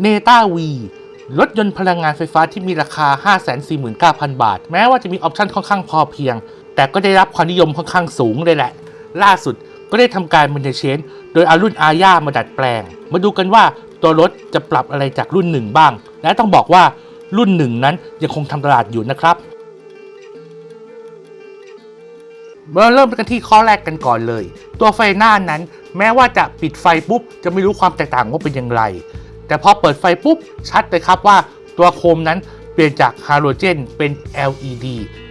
เนต้าวีรถยนต์พลังงานไฟฟ้าที่มีราคา 549,000 บาท แม้ว่าจะมีออปชั่นค่อนข้างพอเพียง แต่ก็ได้รับความนิยมค่อนข้างสูงเลยแหละ ล่าสุดก็ได้ทำการ m ม i เชนโดยเอารุ่นอาญามาดัดแปลง มาดูกันว่าตัวรถจะปรับอะไรจากรุ่นหนึ่งบ้าง และต้องบอกว่ารุ่นหนึ่งนั้นยังคงทำตลาดอยู่นะครับมาเริ่มกันที่ข้อแรกกันก่อนเลย ตัวไฟหน้านั้น แม้ว่าจะปิดไฟปุ๊บจะไม่รู้ความแตกต่างว่าเป็นอย่างไร แต่พอเปิดไฟปุ๊บชัดเลยครับว่าตัวโคมนั้นเปลี่ยนจากฮาโลเจนเป็น LED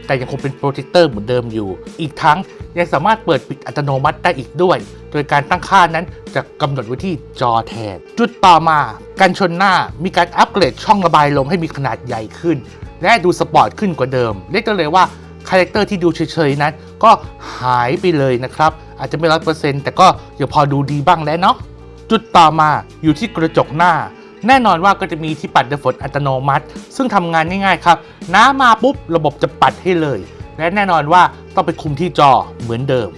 แต่ยังคงเป็นโปรเจคเตอร์เหมือนเดิมอยู่ อีกทั้งยังสามารถเปิดปิดอัตโนมัติได้อีกด้วย โดยการตั้งค่านั้นจะกำหนดไว้ที่จอแทน จุดต่อมา กันชนหน้ามีการอัปเกรดช่องระบายลมให้มีขนาดใหญ่ขึ้น และดูสปอร์ตขึ้นกว่าเดิม เรียกได้เลยว่าคาแรคเตอร์ที่ดูเฉยๆนั้นก็หายไปเลยนะครับ อาจจะไม่ร้อยเปอร์เซ็นต์แต่ก็ยังพอดูดีบ้างแล้วเนาะ จุดต่อมาอยู่ที่กระจกหน้า แน่นอนว่าก็จะมีที่ปัดน้ำฝนอัตโนมัติ ซึ่งทำงานง่ายๆครับ น้ำมาปุ๊บระบบจะปัดให้เลย และแน่นอนว่าต้องไปคุมที่จอเหมือนเดิม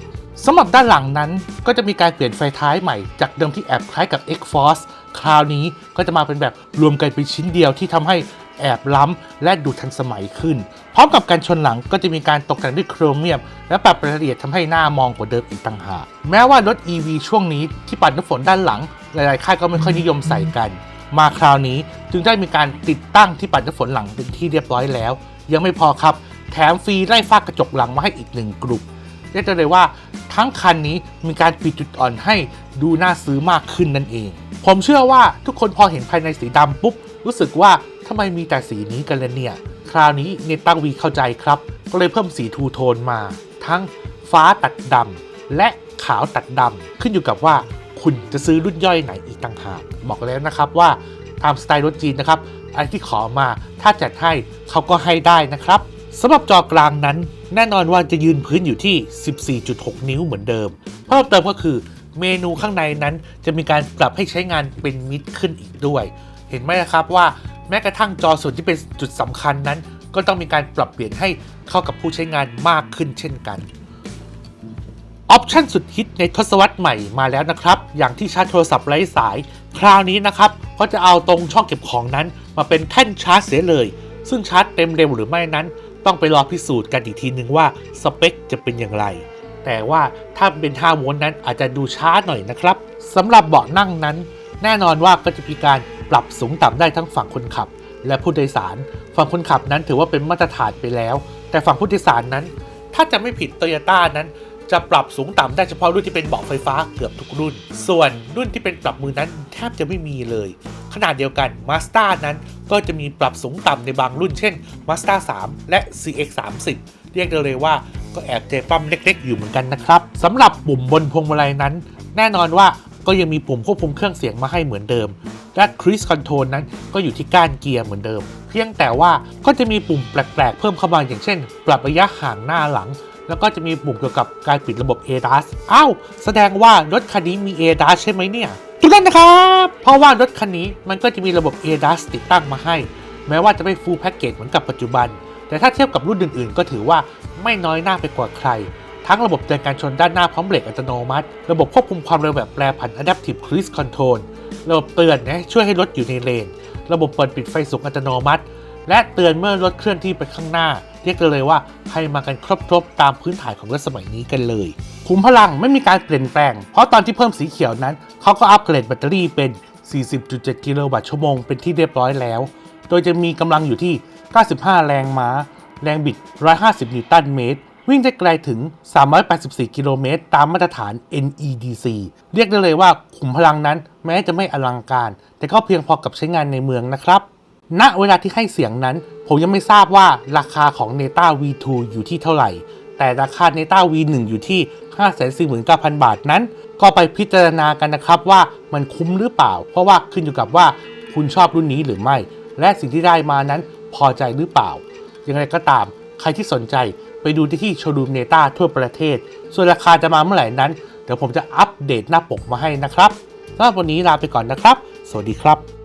สำหรับด้านหลังนั้นก็จะมีการเปลี่ยนไฟท้ายใหม่ จากเดิมที่แอบคล้ายกับ X-Force คราวนี้ก็จะมาเป็นแบบรวมกันเป็นชิ้นเดียวที่ทำให้แอบล้ำ และดูทันสมัยขึ้น พร้อมกับการชนหลังก็จะมีการตกแต่งด้วยโครเมียม และปรับรายละเอียดทำให้หน้ามองกว่าเดิมอีกต่างหากแม้ว่ารถ EV ช่วงนี้ที่ปัดน้ำฝนด้านหลัง หลายๆค่ายก็ไม่ค่อยนิยมใส่กัน มาคราวนี้จึงได้มีการติดตั้งที่ปัดน้ำฝนหลังเป็นที่เรียบร้อยแล้ว ยังไม่พอครับ แถมฟรีไล่ฟากกระจกหลังมาให้อีกหนึ่งกลุ่มเรียกได้เลยว่าทั้งคันนี้มีการปิดจุดอ่อนให้ดูน่าซื้อมากขึ้นนั่นเอง ผมเชื่อว่าทุกคนพอเห็นภายในสีดำปุ๊บ รู้สึกว่าำไมมีแต่สีนี้กันเล่ะเนี่ย คราวนี้เนต้าวีเข้าใจครับ ก็เลยเพิ่มสีทูโทนมา ทั้งฟ้าตัดดำและขาวตัดดำขึ้นอยู่กับว่าคุณจะซื้อรุ่นย่อยไหนอีกต่างหาก บอกแล้วนะครับว่าตามสไตล์รถจีนนะครับอะไรที่ขอมาถ้าจัดให้เขาก็ให้ได้นะครับสำหรับจอกลางนั้น แน่นอนว่าจะยืนพื้นอยู่ที่ 14.6 นิ้วเหมือนเดิม เพิ่มเติมก็คือเมนูข้างในนั้นจะมีการปรับให้ใช้งานเป็นมิดขึ้นอีกด้วย เห็นไหมครับว่า ม้กระทั่งจอส่วนที่เป็นจุดสำคัญนั้น ก็ต้องมีการปรับเปลี่ยนให้เข้ากับผู้ใช้งานมากขึ้นเช่นกันออปชันสุดฮิตในทศวรรษใหม่มาแล้วนะครับ อย่างที่ชาร์จโทรศัพท์ไร้สาย คราวนี้นะครับเขาจะเอาตรงช่องเก็บของนั้น มาเป็นแท่นชาร์จเสียเลย ซึ่งชาร์จเต็มเร็วหรือไม่นั้น ต้องไปรอพิสูจน์กันอีกทีนึงว่าสเปคจะเป็นอย่างไร แต่ว่าถ้าเป็น5โวลต์นั้นอาจจะดูช้าหน่อยนะครับสำหรับเบาะนั่งนั้น แน่นอนว่าก็จะมีการ ปรับสูงต่ำได้ทั้งฝั่งคนขับ และผู้โดยสาร ฝั่งคนขับนั้นถือว่าเป็นมาตรฐานไปแล้ว แต่ฝั่งผู้โดยสารนั้น ถ้าจะไม่ผิดโตโยต้านั้น จะปรับสูงต่ำได้เฉพาะรุ่นที่เป็นเบาะไฟฟ้าเกือบทุกรุ่น ส่วนรุ่นที่เป็นปรับมือนั้นแทบจะไม่มีเลย ขนาดเดียวกัน Mazda นั้นก็จะมีปรับสูงต่ำในบางรุ่น เช่น Mazda 3 และ CX 3 0เรียกได้เลยว่าก็แอบเจปั๊มเล็กๆ อยู่เหมือนกันนะครับสำหรับปุ่มบนพวงมาลัยนั้น แน่นอนว่าก็ยังมีปุ่มควบคุมเครื่องเสียงมาให้เหมือนเดิม และ Cruise Control นั้นก็อยู่ที่ก้านเกียร์เหมือนเดิม เพียงแต่ว่าก็จะมีปุ่มแปลกๆ เพิ่มเข้ามาอย่างเช่น ปรับระยะห่างหน้าหลัง แล้วก็จะมีปุ่มเกี่ยวกับการปิดระบบ ADAS อ้าว แสดงว่ารถคันนี้มี ADAS ใช่ไหมเนี่ยถูกต้องนะครับ เพราะว่ารถคันนี้มันก็จะมีระบบ ADAS ติดตั้งมาให้ แม้ว่าจะไม่ full package เหมือนกับปัจจุบัน แต่ถ้าเทียบกับรุ่นอื่นๆ ก็ถือว่าไม่น้อยหน้าไปกว่าใคร ทั้งระบบเตือนการชนด้านหน้าพร้อมเบรกอัตโนมัติ ระบบควบคุมความเร็วแบบแปรผัน Adaptive Cruise Control ระบบเตือนนะช่วยให้รถอยู่ในเลน ระบบเปิดปิดไฟสูงอัตโนมัติ และเตือนเมื่อรถเคลื่อนที่ไปข้างหน้า เรียกได้เลยว่าให้มากันครบๆตามพื้นฐานของรถสมัยนี้กันเลยขุมพลังไม่มีการเปลี่ยนแปลง เพราะตอนที่เพิ่มสีเขียวนั้น เขาก็อัปเกรดแบตเตอรี่เป็น 40.7 กิโลวัตต์ชั่วโมงเป็นที่เรียบร้อยแล้ว โดยจะมีกำลังอยู่ที่ 95 แรงม้า แรงบิด 150 นิวตันเมตร วิ่งได้ไกลถึง 384 กิโลเมตร ตามมาตรฐาน NEDC เรียกได้เลยว่าขุมพลังนั้นแม้จะไม่อลังการ แต่ก็เพียงพอกับใช้งานในเมืองนะครับ ณ เวลาที่ให้เสียงนั้น ผมยังไม่ทราบว่าราคาของ Neta V2 อยู่ที่เท่าไหร่ แต่ราคา Neta V1 อยู่ที่ 549,000 บาทนั้น ก็ไปพิจารณากันนะครับว่ามันคุ้มหรือเปล่า เพราะว่าขึ้นอยู่กับว่าคุณชอบรุ่นนี้หรือไม่ และสิ่งที่ได้มานั้นพอใจหรือเปล่ายังไงก็ตาม ใครที่สนใจ ไปดูที่ที่โชว์รูมเนต้าทั่วประเทศ ส่วนราคาจะมาเมื่อไหร่นั้น เดี๋ยวผมจะอัปเดตหน้าปกมาให้นะครับสำหรับวันนี้ลาไปก่อนนะครับ สวัสดีครับ